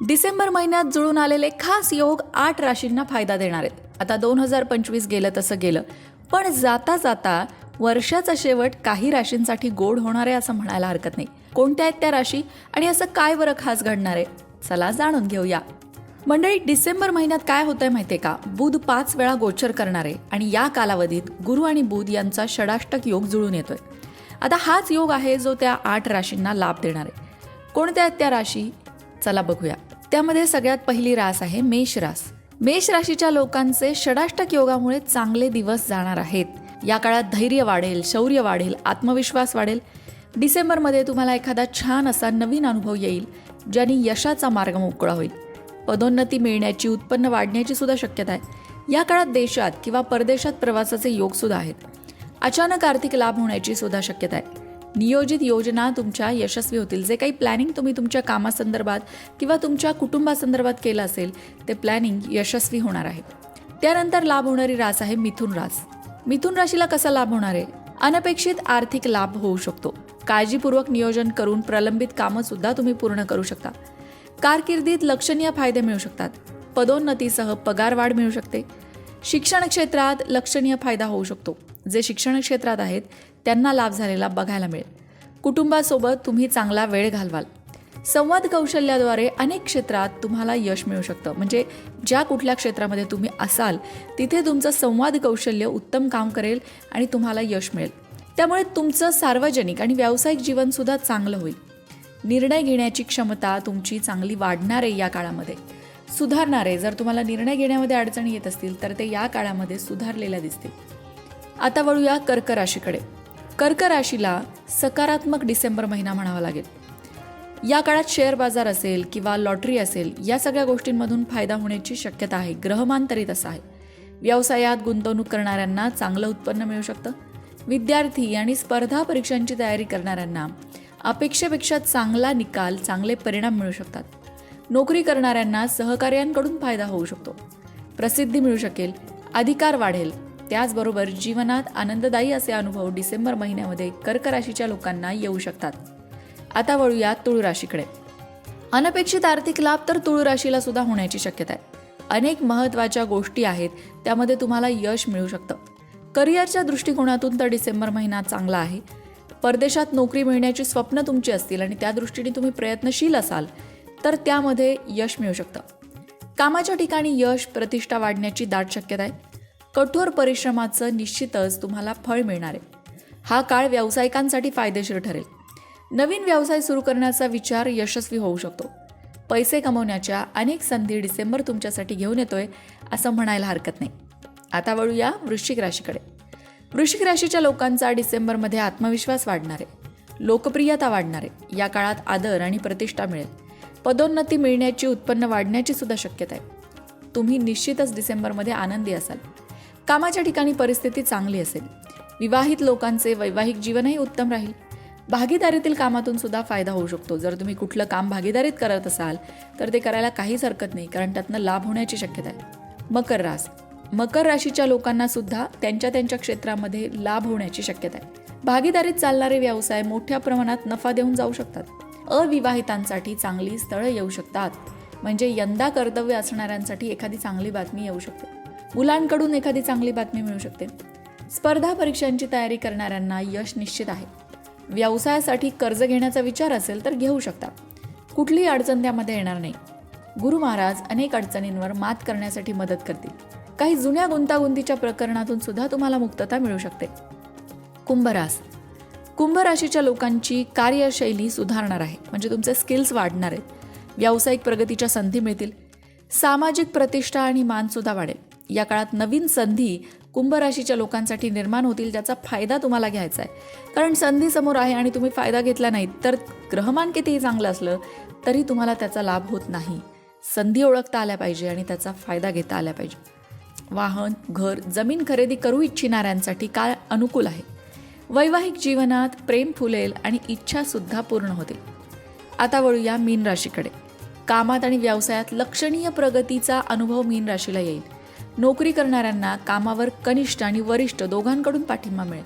डिसेंबर महिन्यात जुळून आलेले खास योग आठ राशींना फायदा देणार आहेत. आता दोन हजार पंचवीस गेलं तसं गेलं. पण जाता जाता वर्षाचा शेवट काही राशींसाठी गोड होणार आहे असं म्हणायला हरकत नाही. कोणत्या आहेत त्या राशी आणि असं काय बरं खास घडणार आहे? चला जाणून घेऊया. मंडळी डिसेंबर महिन्यात काय होतंय माहितीये का? बुध पाच वेळा गोचर करणार आहे आणि या कालावधीत गुरु आणि बुध यांचा षडाष्टक योग जुळून येतोय. आता हाच योग आहे जो त्या आठ राशींना लाभ देणार आहे. कोणत्या आहेत त्या राशी? चला बघूया. त्यामध्ये सगळ्यात पहिली रास आहे मेष रास. मेष राशीच्या लोकांचे षडाष्टक योगामुळे चांगले दिवस जाणार आहेत. या काळात धैर्य वाढेल शौर्य वाढेल आत्मविश्वास वाढेल. डिसेंबरमध्ये तुम्हाला एखादा छान असा नवीन अनुभव येईल ज्याने यशाचा मार्ग मोकळा होईल. पदोन्नती मिळण्याची उत्पन्न वाढण्याची सुद्धा शक्यता आहे. या काळात देशात किंवा परदेशात प्रवासाचे योग सुद्धा आहेत. अचानक आर्थिक लाभ होण्याची सुद्धा शक्यता आहे. नियोजित योजना तुमच्या यशस्वी होतील. जे काही प्लॅनिंग तुम्ही तुमच्या कामासंदर्भात किंवा तुमच्या कुटुंबासंदर्भात केलं असेल ते प्लॅनिंग यशस्वी होणार आहे. त्यानंतर लाभ होणारी रास आहे मिथुन रास. मिथुन राशीला कसा लाभ होणार आहे? अनपेक्षित आर्थिक लाभ होऊ शकतो. काळजीपूर्वक नियोजन करून प्रलंबित कामं सुद्धा तुम्ही पूर्ण करू शकता. कारकिर्दीत लक्षणीय फायदे मिळू शकतात. पदोन्नतीसह पगारवाढ मिळू शकते. शिक्षण क्षेत्रात लक्षणीय फायदा होऊ शकतो. जे शिक्षण क्षेत्रात आहेत त्यांना लाभ झालेला बघायला मिळेल. कुटुंबासोबत तुम्ही चांगला वेळ घालवाल. संवाद कौशल्याद्वारे अनेक क्षेत्रात तुम्हाला यश मिळू शकतं. म्हणजे ज्या कुठल्या क्षेत्रामध्ये तुम्ही असाल तिथे तुमचं संवाद कौशल्य उत्तम काम करेल आणि तुम्हाला यश मिळेल. त्यामुळे तुमचं सार्वजनिक आणि व्यावसायिक जीवनसुद्धा चांगलं होईल. निर्णय घेण्याची क्षमता तुमची चांगली वाढणार आहे या काळामध्ये. सुधारणारे जर तुम्हाला निर्णय घेण्यामध्ये अडचणी येत असतील तर ते या काळामध्ये सुधारलेल्या दिसतील. आता वळूया कर्क राशीकडे. कर्क राशीला सकारात्मक डिसेंबर महिना म्हणावा लागेल. या काळात शेअर बाजार असेल किंवा लॉटरी असेल या सगळ्या गोष्टींमधून फायदा होण्याची शक्यता आहे ग्रहमान तरी आहे. व्यवसायात गुंतवणूक करणाऱ्यांना चांगलं उत्पन्न मिळू शकतं. विद्यार्थी आणि स्पर्धा परीक्षांची तयारी करणाऱ्यांना अपेक्षेपेक्षा चांगला निकाल चांगले परिणाम मिळू शकतात. नोकरी करणाऱ्यांना सहकार्यांकडून फायदा होऊ शकतो. प्रसिद्धी मिळू शकेल अधिकार वाढेल त्याचबरोबर जीवनात आनंददायी असे अनुभव डिसेंबर महिन्यामध्ये कर्क राशीच्या लोकांना येऊ शकतात. आता वळूया तुळ राशीकडे. अनपेक्षित आर्थिक लाभ तर तुळ राशीला सुद्धा होण्याची शक्यता आहे. अनेक महत्त्वाच्या गोष्टी आहेत त्यामध्ये तुम्हाला यश मिळू शकतं. करिअरच्या दृष्टिकोनातून तर डिसेंबर महिना चांगला आहे. परदेशात नोकरी मिळण्याची स्वप्न तुमची असतील आणि त्या दृष्टीने तुम्ही प्रयत्नशील असाल तर त्यामध्ये यश मिळू शकतं. कामाच्या ठिकाणी यश प्रतिष्ठा वाढण्याची दाट शक्यता आहे. कठोर परिश्रमाचं निश्चितच तुम्हाला फळ मिळणार आहे. हा काळ व्यावसायिकांसाठी फायदेशीर ठरेल. नवीन व्यवसाय सुरू करण्याचा विचार यशस्वी होऊ शकतो. पैसे कमवण्याच्या अनेक संधी डिसेंबर तुमच्यासाठी घेऊन येतोय असं म्हणायला हरकत नाही. आता वळूया वृश्चिक राशीकडे. वृश्चिक राशीच्या लोकांचा डिसेंबरमध्ये आत्मविश्वास वाढणार आहे. लोकप्रियता वाढणार आहे. या काळात आदर आणि प्रतिष्ठा मिळेल. पदोन्नती मिळण्याची उत्पन्न वाढण्याची सुद्धा शक्यता आहे. तुम्ही निश्चितच डिसेंबरमध्ये आनंदी असाल. कामाच्या ठिकाणी परिस्थिती चांगली असेल. विवाहित लोकांचे वैवाहिक जीवनही उत्तम राहील. भागीदारीतील कामातून सुद्धा फायदा होऊ शकतो. जर तुम्ही कुठलं काम भागीदारीत करत असाल तर ते करायला काहीच हरकत नाही कारण त्यातनं लाभ होण्याची शक्यता आहे. मकर रास. मकर राशीच्या लोकांना सुद्धा त्यांच्या त्यांच्या क्षेत्रामध्ये लाभ होण्याची शक्यता आहे. भागीदारीत चालणारे व्यवसाय मोठ्या प्रमाणात नफा देऊन जाऊ शकतात. अविवाहितांसाठी चांगली स्थळं येऊ शकतात. म्हणजे यंदा कर्तव्य असणाऱ्यांसाठी एखादी चांगली बातमी येऊ शकते. मुलांकडून एखादी चांगली बातमी मिळू शकते. स्पर्धा परीक्षांची तयारी करणाऱ्यांना यश निश्चित आहे. व्यवसायासाठी कर्ज घेण्याचा विचार असेल तर घेऊ शकता. कुठलीही अडचण त्यामध्ये येणार नाही. गुरु महाराज अनेक अडचणींवर मात करण्यासाठी मदत करतील. काही जुन्या गुंतागुंतीच्या प्रकरणातून सुद्धा तुम्हाला मुक्तता मिळू शकते. कुंभरास. कुंभ राशीच्या लोकांची कार्यशैली सुधारणार आहे. म्हणजे तुमचे स्किल्स वाढणार आहेत. व्यावसायिक प्रगतीच्या संधी मिळतील. सामाजिक प्रतिष्ठा आणि मानसुद्धा वाढेल. या काळात नवीन संधी कुंभ राशीच्या लोकांसाठी निर्माण होतील ज्याचा फायदा तुम्हाला घ्यायचा आहे. कारण संधी समोर आहे आणि तुम्ही फायदा घेतला नाही तर ग्रहमान कितीही चांगलं असलं तरी तुम्हाला त्याचा लाभ होत नाही. संधी ओळखता आल्या पाहिजे आणि त्याचा फायदा घेता आला पाहिजे. वाहन घर जमीन खरेदी करू इच्छिणाऱ्यांसाठी काळ अनुकूल आहे. वैवाहिक जीवनात प्रेम फुलेल आणि इच्छासुद्धा पूर्ण होतील. आता वळूया मीन राशीकडे. कामात आणि व्यवसायात लक्षणीय प्रगतीचा अनुभव मीन राशीला येईल. नोकरी करणाऱ्यांना कामावर कनिष्ठ आणि वरिष्ठ दोघांकडून पाठिंबा मिळेल.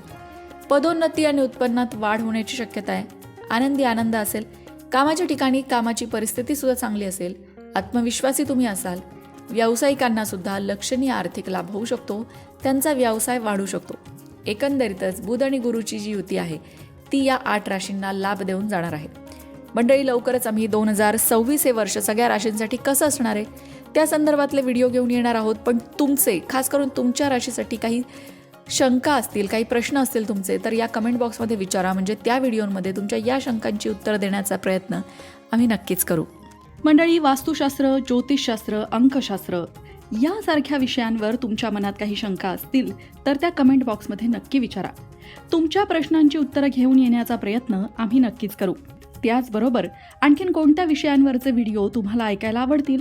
पदोन्नती आणि उत्पन्नात वाढ होण्याची शक्यता आहे. आनंदी आनंद असेल. कामाच्या ठिकाणी कामाची परिस्थिती सुद्धा चांगली असेल. आत्मविश्वासी तुम्ही असाल. व्यावसायिकांना सुद्धा लक्षणीय आर्थिक लाभ होऊ शकतो. त्यांचा व्यवसाय वाढू शकतो. एकंदरीतच बुध आणि गुरुची जी युती आहे ती या आठ राशींना लाभ देऊन जाणार आहे. मंडळी लवकरच आम्ही दोन हजार सव्वीस हे वर्ष सगळ्या राशींसाठी कसं असणार आहे? त्या संदर्भातले व्हिडिओ घेऊन येणार आहोत. पण तुमचे खास करून तुमच्या राशीसाठी काही शंका असतील काही प्रश्न असतील तुमचे तर या कमेंट बॉक्समध्ये विचारा. म्हणजे त्या व्हिडिओमध्ये तुमच्या या शंकांची उत्तर देण्याचा प्रयत्न आम्ही नक्कीच करू. मंडळी वास्तुशास्त्र ज्योतिषशास्त्र अंकशास्त्र यासारख्या विषयांवर तुमच्या मनात काही शंका असतील तर त्या कमेंट बॉक्समध्ये नक्की विचारा. तुमच्या प्रश्नांची उत्तरं घेऊन येण्याचा प्रयत्न आम्ही नक्कीच करू. त्याचबरोबर आणखीन कोणत्या विषयांवरचे व्हिडिओ तुम्हाला ऐकायला आवडतील